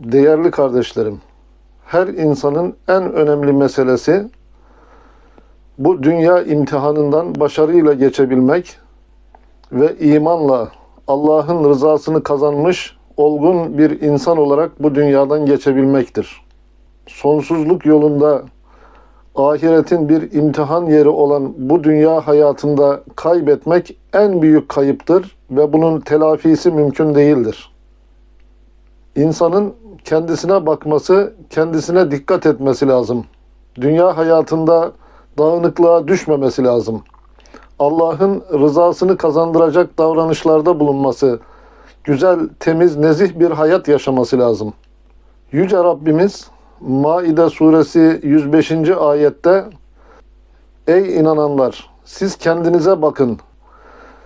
Değerli kardeşlerim, her insanın en önemli meselesi bu dünya imtihanından başarıyla geçebilmek ve imanla Allah'ın rızasını kazanmış olgun bir insan olarak bu dünyadan geçebilmektir. Sonsuzluk yolunda ahiretin bir imtihan yeri olan bu dünya hayatında kaybetmek en büyük kayıptır ve bunun telafisi mümkün değildir. İnsanın kendisine bakması, kendisine dikkat etmesi lazım. Dünya hayatında dağınıklığa düşmemesi lazım. Allah'ın rızasını kazandıracak davranışlarda bulunması, güzel, temiz, nezih bir hayat yaşaması lazım. Yüce Rabbimiz Maide suresi 105. ayette Ey inananlar siz kendinize bakın.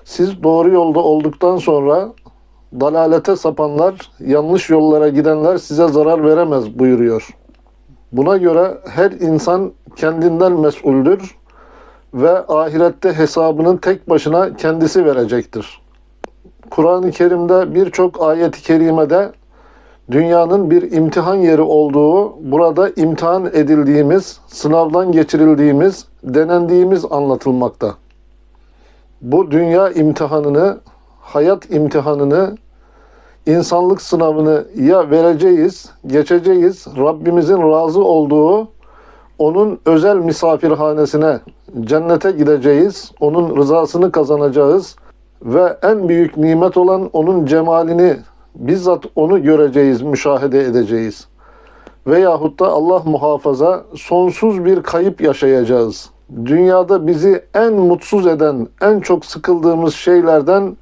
Siz doğru yolda olduktan sonra dalalete sapanlar, yanlış yollara gidenler size zarar veremez buyuruyor. Buna göre her insan kendinden mesuldür ve ahirette hesabını tek başına kendisi verecektir. Kur'an-ı Kerim'de birçok ayet-i kerimede dünyanın bir imtihan yeri olduğu, burada imtihan edildiğimiz, sınavdan geçirildiğimiz, denendiğimiz anlatılmakta. Bu dünya imtihanını, hayat imtihanını, insanlık sınavını ya vereceğiz, geçeceğiz, Rabbimizin razı olduğu, onun özel misafirhanesine, cennete gideceğiz, onun rızasını kazanacağız ve en büyük nimet olan onun cemalini bizzat onu göreceğiz, müşahede edeceğiz. Veyahut da Allah muhafaza sonsuz bir kayıp yaşayacağız. Dünyada bizi en mutsuz eden, en çok sıkıldığımız şeylerden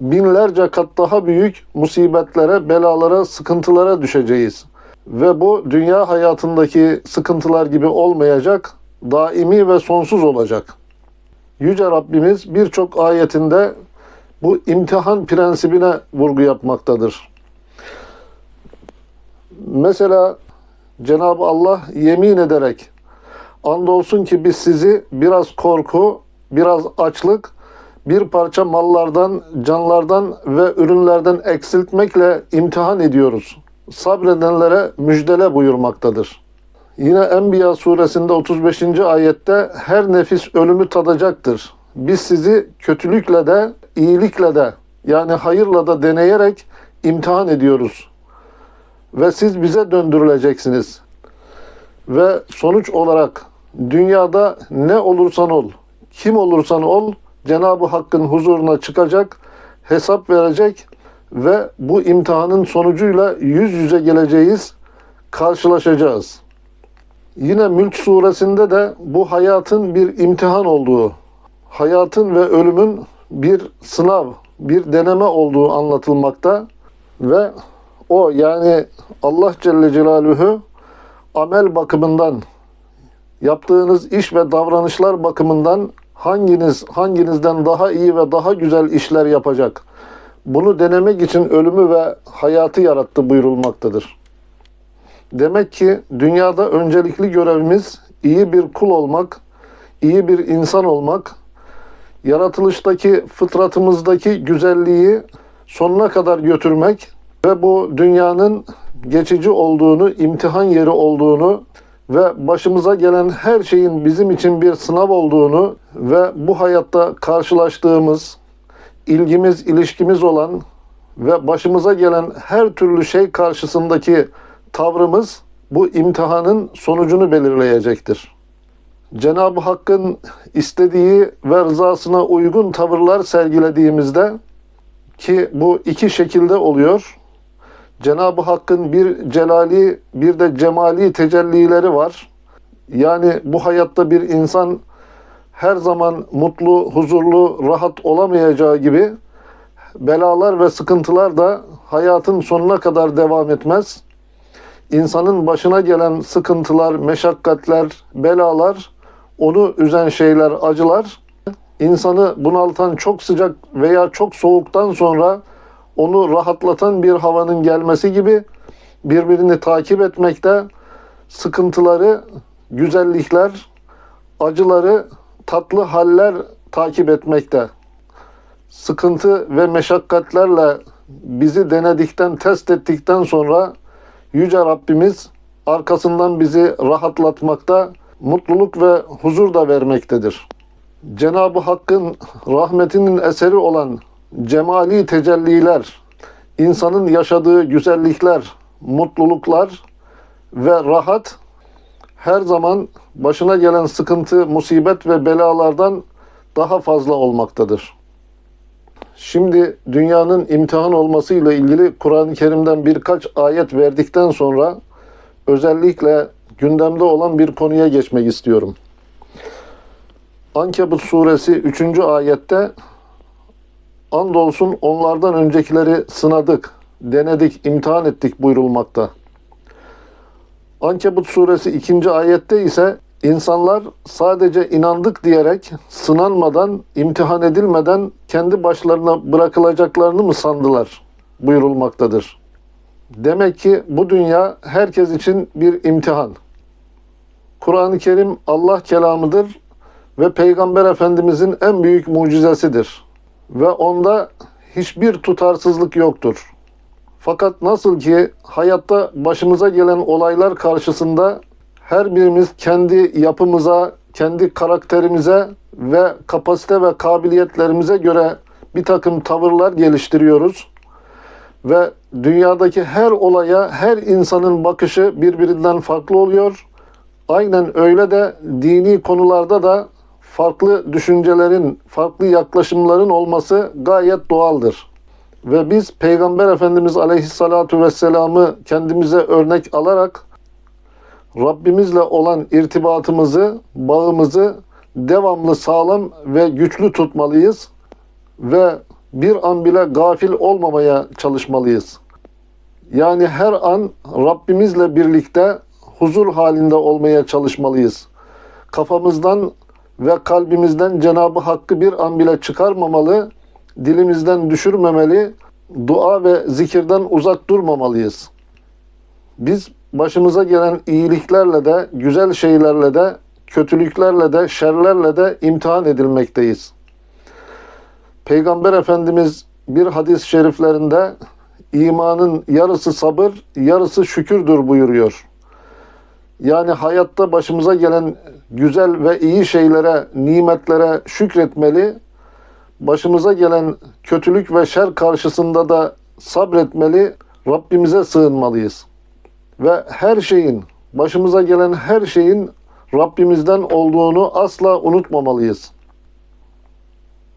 binlerce kat daha büyük musibetlere, belalara, sıkıntılara düşeceğiz. Ve bu dünya hayatındaki sıkıntılar gibi olmayacak, daimi ve sonsuz olacak. Yüce Rabbimiz birçok ayetinde bu imtihan prensibine vurgu yapmaktadır. Mesela Cenab-ı Allah yemin ederek andolsun ki biz sizi biraz korku, biraz açlık, bir parça mallardan, canlardan ve ürünlerden eksiltmekle imtihan ediyoruz. Sabredenlere müjdele buyurmaktadır. Yine Enbiya suresinde 35. ayette her nefis ölümü tadacaktır. Biz sizi kötülükle de iyilikle de yani hayırla da deneyerek imtihan ediyoruz. Ve siz bize döndürüleceksiniz. Ve sonuç olarak dünyada ne olursan ol, kim olursan ol Cenab-ı Hakk'ın huzuruna çıkacak, hesap verecek ve bu imtihanın sonucuyla yüz yüze geleceğiz, karşılaşacağız. Yine Mülk suresinde de bu hayatın bir imtihan olduğu, hayatın ve ölümün bir sınav, bir deneme olduğu anlatılmakta ve o yani Allah Celle Celaluhu amel bakımından yaptığınız iş ve davranışlar bakımından hanginiz hanginizden daha iyi ve daha güzel işler yapacak? Bunu denemek için ölümü ve hayatı yarattı buyurulmaktadır. Demek ki dünyada öncelikli görevimiz iyi bir kul olmak, iyi bir insan olmak, yaratılıştaki fıtratımızdaki güzelliği sonuna kadar götürmek ve bu dünyanın geçici olduğunu, imtihan yeri olduğunu ve başımıza gelen her şeyin bizim için bir sınav olduğunu ve bu hayatta karşılaştığımız, ilgimiz, ilişkimiz olan ve başımıza gelen her türlü şey karşısındaki tavrımız bu imtihanın sonucunu belirleyecektir. Cenab-ı Hakk'ın istediği ve rızasına uygun tavırlar sergilediğimizde ki bu iki şekilde oluyor. Cenab-ı Hakk'ın bir celali bir de cemali tecellileri var. Yani bu hayatta bir insan her zaman mutlu, huzurlu, rahat olamayacağı gibi belalar ve sıkıntılar da hayatın sonuna kadar devam etmez. İnsanın başına gelen sıkıntılar, meşakkatler, belalar, onu üzen şeyler, acılar, insanı bunaltan çok sıcak veya çok soğuktan sonra onu rahatlatan bir havanın gelmesi gibi birbirini takip etmekte, sıkıntıları, güzellikler, acıları, tatlı haller takip etmekte. Sıkıntı ve meşakkatlerle bizi denedikten, test ettikten sonra Yüce Rabbimiz arkasından bizi rahatlatmakta, mutluluk ve huzur da vermektedir. Cenab-ı Hakk'ın rahmetinin eseri olan cemali tecelliler, insanın yaşadığı güzellikler, mutluluklar ve rahat her zaman başına gelen sıkıntı, musibet ve belalardan daha fazla olmaktadır. Şimdi dünyanın imtihan olmasıyla ilgili Kur'an-ı Kerim'den birkaç ayet verdikten sonra özellikle gündemde olan bir konuya geçmek istiyorum. Ankebut suresi 3. ayette Andolsun onlardan öncekileri sınadık, denedik, imtihan ettik buyurulmakta. Ankebut suresi 2. ayette ise insanlar sadece inandık diyerek sınanmadan, imtihan edilmeden kendi başlarına bırakılacaklarını mı sandılar buyurulmaktadır. Demek ki bu dünya herkes için bir imtihan. Kur'an-ı Kerim Allah kelamıdır ve Peygamber Efendimizin en büyük mucizesidir. Ve onda hiçbir tutarsızlık yoktur. Fakat nasıl ki hayatta başımıza gelen olaylar karşısında her birimiz kendi yapımıza, kendi karakterimize ve kapasite ve kabiliyetlerimize göre bir takım tavırlar geliştiriyoruz. Ve dünyadaki her olaya, her insanın bakışı birbirinden farklı oluyor. Aynen öyle de dini konularda da farklı düşüncelerin, farklı yaklaşımların olması gayet doğaldır. Ve biz Peygamber Efendimiz Aleyhissalatu Vesselam'ı kendimize örnek alarak Rabbimizle olan irtibatımızı, bağımızı devamlı sağlam ve güçlü tutmalıyız ve bir an bile gafil olmamaya çalışmalıyız. Yani her an Rabbimizle birlikte huzur halinde olmaya çalışmalıyız. Kafamızdan ve kalbimizden Cenab-ı Hakk'ı bir an bile çıkarmamalı, dilimizden düşürmemeli, dua ve zikirden uzak durmamalıyız. Biz başımıza gelen iyiliklerle de, güzel şeylerle de, kötülüklerle de, şerlerle de imtihan edilmekteyiz. Peygamber Efendimiz bir hadis-i şeriflerinde imanın yarısı sabır, yarısı şükürdür buyuruyor. Yani hayatta başımıza gelen güzel ve iyi şeylere, nimetlere şükretmeli, başımıza gelen kötülük ve şer karşısında da sabretmeli, Rabbimize sığınmalıyız. Ve her şeyin, başımıza gelen her şeyin Rabbimizden olduğunu asla unutmamalıyız.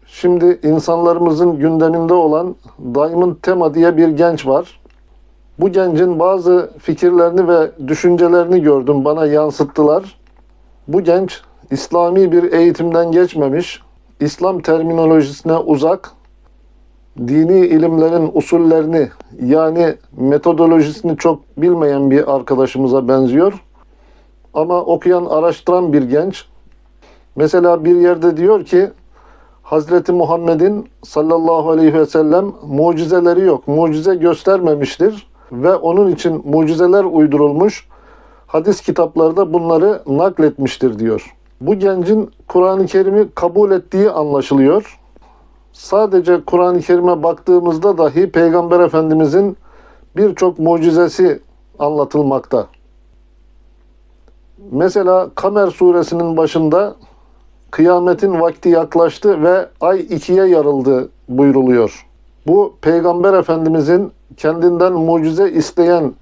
Şimdi insanlarımızın gündeminde olan Diamond Tema diye bir genç var. Bu gencin bazı fikirlerini ve düşüncelerini gördüm, bana yansıttılar. Bu genç İslami bir eğitimden geçmemiş, İslam terminolojisine uzak, dini ilimlerin usullerini yani metodolojisini çok bilmeyen bir arkadaşımıza benziyor. Ama okuyan, araştıran bir genç. Mesela bir yerde diyor ki Hazreti Muhammed'in sallallahu aleyhi ve sellem mucizeleri yok. Mucize göstermemiştir ve onun için mucizeler uydurulmuş. Hadis kitaplarda bunları nakletmiştir diyor. Bu gencin Kur'an-ı Kerim'i kabul ettiği anlaşılıyor. Sadece Kur'an-ı Kerim'e baktığımızda dahi Peygamber Efendimizin birçok mucizesi anlatılmakta. Mesela Kamer suresinin başında kıyametin vakti yaklaştı ve ay ikiye yarıldı buyruluyor. Bu Peygamber Efendimizin kendinden mucize isteyen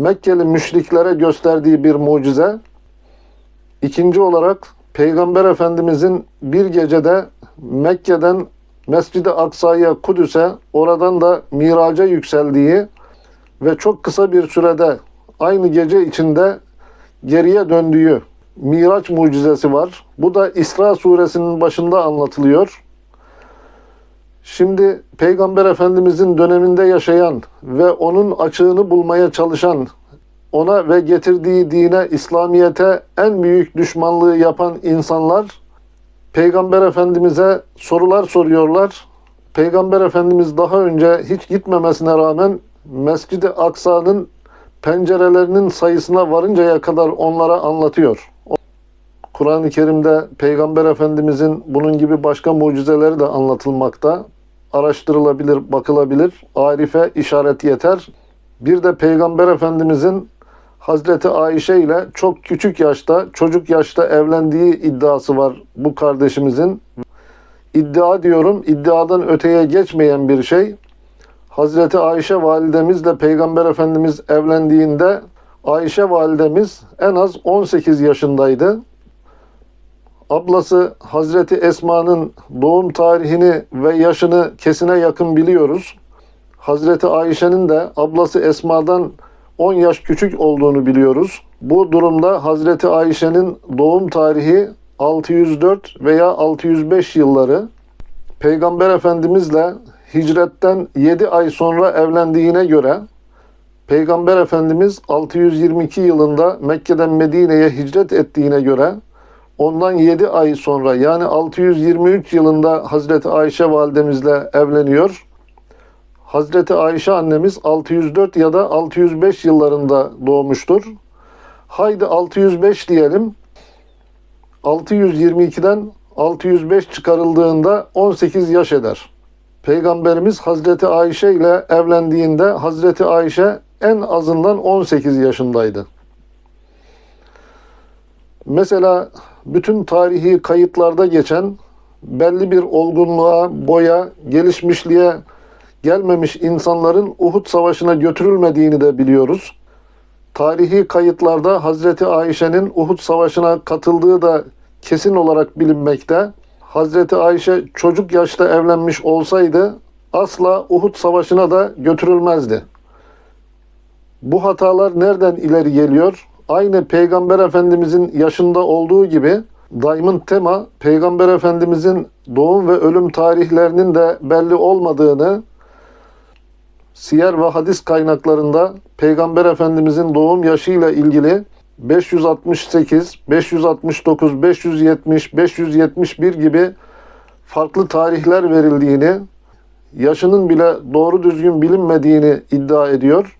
Mekkeli müşriklere gösterdiği bir mucize. İkinci olarak Peygamber Efendimizin bir gecede Mekke'den Mescid-i Aksa'ya, Kudüs'e, oradan da miraca yükseldiği ve çok kısa bir sürede aynı gece içinde geriye döndüğü Miraç mucizesi var. Bu da İsra suresinin başında anlatılıyor. Şimdi Peygamber Efendimizin döneminde yaşayan ve onun açığını bulmaya çalışan, ona ve getirdiği dine, İslamiyete en büyük düşmanlığı yapan insanlar Peygamber Efendimiz'e sorular soruyorlar. Peygamber Efendimiz daha önce hiç gitmemesine rağmen Mescid-i Aksa'nın pencerelerinin sayısına varıncaya kadar onlara anlatıyor. Kur'an-ı Kerim'de Peygamber Efendimizin bunun gibi başka mucizeleri de anlatılmakta. Araştırılabilir, bakılabilir. Arife işaret yeter. Bir de Peygamber Efendimizin Hazreti Ayşe ile çok küçük yaşta, çocuk yaşta evlendiği iddiası var bu kardeşimizin. İddia diyorum, iddiadan öteye geçmeyen bir şey. Hazreti Ayşe validemizle Peygamber Efendimiz evlendiğinde Ayşe validemiz en az 18 yaşındaydı. Ablası Hazreti Esma'nın doğum tarihini ve yaşını kesine yakın biliyoruz. Hazreti Ayşe'nin de ablası Esma'dan 10 yaş küçük olduğunu biliyoruz. Bu durumda Hazreti Ayşe'nin doğum tarihi 604 veya 605 yılları. Peygamber Efendimizle hicretten 7 ay sonra evlendiğine göre Peygamber Efendimiz 622 yılında Mekke'den Medine'ye hicret ettiğine göre ondan 7 ay sonra yani 623 yılında Hazreti Ayşe validemizle evleniyor. Hazreti Ayşe annemiz 604 ya da 605 yıllarında doğmuştur. Haydi 605 diyelim. 622'den 605 çıkarıldığında 18 yaş eder. Peygamberimiz Hazreti Ayşe ile evlendiğinde Hazreti Ayşe en azından 18 yaşındaydı. Mesela bütün tarihi kayıtlarda geçen belli bir olgunluğa, boya, gelişmişliğe gelmemiş insanların Uhud Savaşı'na götürülmediğini de biliyoruz. Tarihi kayıtlarda Hazreti Ayşe'nin Uhud Savaşı'na katıldığı da kesin olarak bilinmekte. Hazreti Ayşe çocuk yaşta evlenmiş olsaydı asla Uhud Savaşı'na da götürülmezdi. Bu hatalar nereden ileri geliyor? Aynı Peygamber Efendimizin yaşında olduğu gibi Diamond Tema Peygamber Efendimizin doğum ve ölüm tarihlerinin de belli olmadığını siyer ve hadis kaynaklarında Peygamber Efendimizin doğum yaşıyla ilgili 568, 569, 570, 571 gibi farklı tarihler verildiğini, yaşının bile doğru düzgün bilinmediğini iddia ediyor.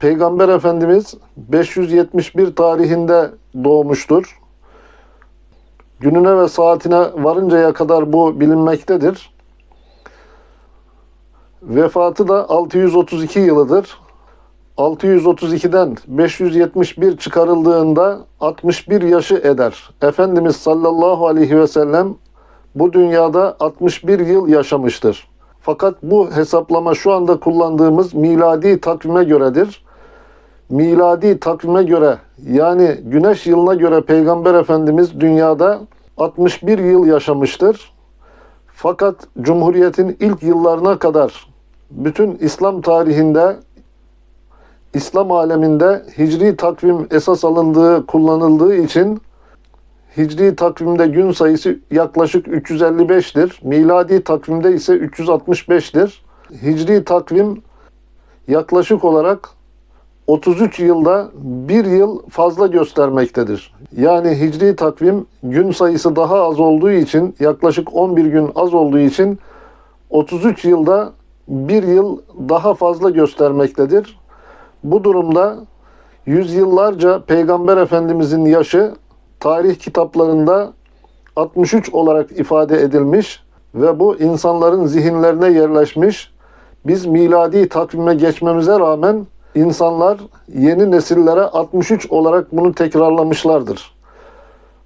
Peygamber Efendimiz 571 tarihinde doğmuştur. Gününe ve saatine varıncaya kadar bu bilinmektedir. Vefatı da 632 yılıdır. 632'den 571 çıkarıldığında 61 yaşı eder. Efendimiz sallallahu aleyhi ve sellem bu dünyada 61 yıl yaşamıştır. Fakat bu hesaplama şu anda kullandığımız miladi takvime göredir. Miladi takvime göre yani güneş yılına göre Peygamber Efendimiz dünyada 61 yıl yaşamıştır. Fakat Cumhuriyet'in ilk yıllarına kadar bütün İslam tarihinde İslam aleminde hicri takvim esas alındığı, kullanıldığı için hicri takvimde gün sayısı yaklaşık 355'tir. Miladi takvimde ise 365'tir. Hicri takvim yaklaşık olarak 33 yılda bir yıl fazla göstermektedir. Yani hicri takvim gün sayısı daha az olduğu için yaklaşık 11 gün az olduğu için 33 yılda bir yıl daha fazla göstermektedir. Bu durumda yüzyıllarca Peygamber Efendimizin yaşı tarih kitaplarında 63 olarak ifade edilmiş ve bu insanların zihinlerine yerleşmiş. Biz miladi takvime geçmemize rağmen insanlar yeni nesillere 63 olarak bunu tekrarlamışlardır.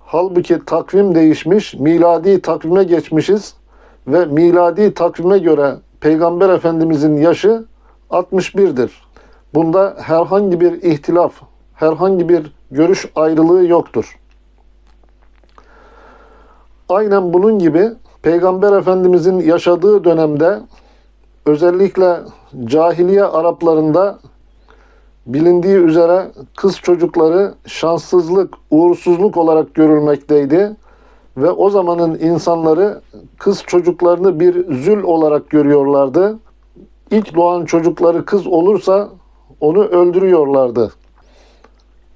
Halbuki takvim değişmiş, miladi takvime geçmişiz ve miladi takvime göre Peygamber Efendimizin yaşı 61'dir. Bunda herhangi bir ihtilaf, herhangi bir görüş ayrılığı yoktur. Aynen bunun gibi Peygamber Efendimizin yaşadığı dönemde özellikle cahiliye Araplarında bilindiği üzere kız çocukları şanssızlık, uğursuzluk olarak görülmekteydi ve o zamanın insanları kız çocuklarını bir zül olarak görüyorlardı. İlk doğan çocukları kız olursa onu öldürüyorlardı.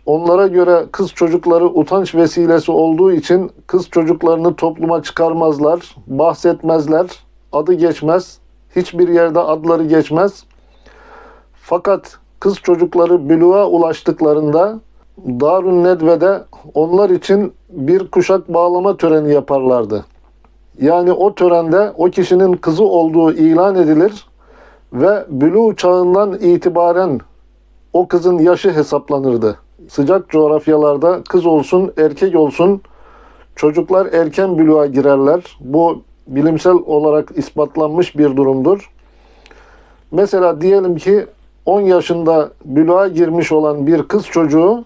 Onlara göre kız çocukları utanç vesilesi olduğu için kız çocuklarını topluma çıkarmazlar, bahsetmezler, adı geçmez, hiçbir yerde adları geçmez. Fakat kız çocukları büluğa ulaştıklarında Darun Nedve'de onlar için bir kuşak bağlama töreni yaparlardı. Yani o törende o kişinin kızı olduğu ilan edilir ve bülü çağından itibaren o kızın yaşı hesaplanırdı. Sıcak coğrafyalarda kız olsun erkek olsun çocuklar erken bülüğa girerler. Bu bilimsel olarak ispatlanmış bir durumdur. Mesela diyelim ki 10 yaşında bülüğa girmiş olan bir kız çocuğu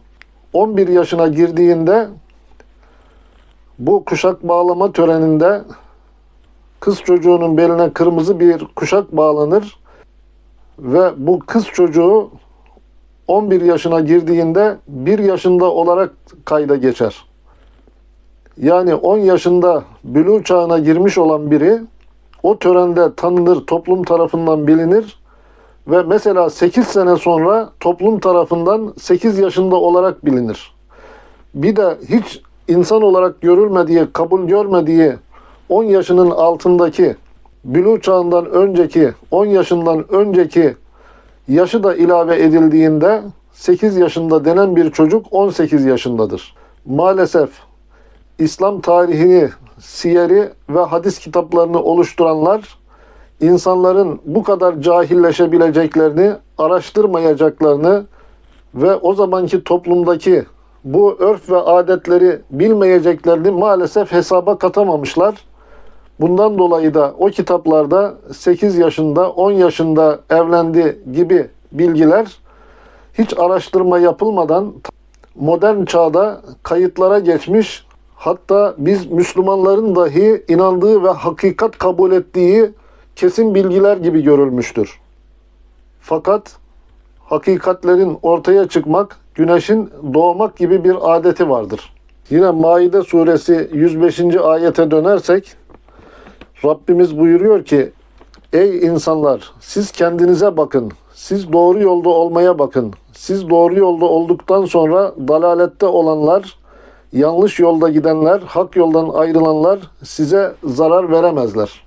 11 yaşına girdiğinde bu kuşak bağlama töreninde kız çocuğunun beline kırmızı bir kuşak bağlanır ve bu kız çocuğu 11 yaşına girdiğinde 1 yaşında olarak kayda geçer. Yani 10 yaşında bülü çağına girmiş olan biri o törende tanınır, toplum tarafından bilinir ve mesela 8 sene sonra toplum tarafından 8 yaşında olarak bilinir. Bir de hiç insan olarak görülmediği, kabul görmediği 10 yaşının altındaki bülü çağından önceki, 10 yaşından önceki yaşı da ilave edildiğinde 8 yaşında denen bir çocuk 18 yaşındadır. Maalesef İslam tarihini, siyeri ve hadis kitaplarını oluşturanlar insanların bu kadar cahilleşebileceklerini, araştırmayacaklarını ve o zamanki toplumdaki bu örf ve adetleri bilmeyeceklerini maalesef hesaba katamamışlar. Bundan dolayı da o kitaplarda 8 yaşında, 10 yaşında evlendi gibi bilgiler hiç araştırma yapılmadan modern çağda kayıtlara geçmiş. Hatta biz Müslümanların dahi inandığı ve hakikat kabul ettiği kesin bilgiler gibi görülmüştür. Fakat hakikatlerin ortaya çıkmak, güneşin doğmak gibi bir adeti vardır. Yine Maide suresi 105. ayete dönersek Rabbimiz buyuruyor ki Ey insanlar siz kendinize bakın. Siz doğru yolda olmaya bakın. Siz doğru yolda olduktan sonra dalalette olanlar, yanlış yolda gidenler, hak yoldan ayrılanlar size zarar veremezler.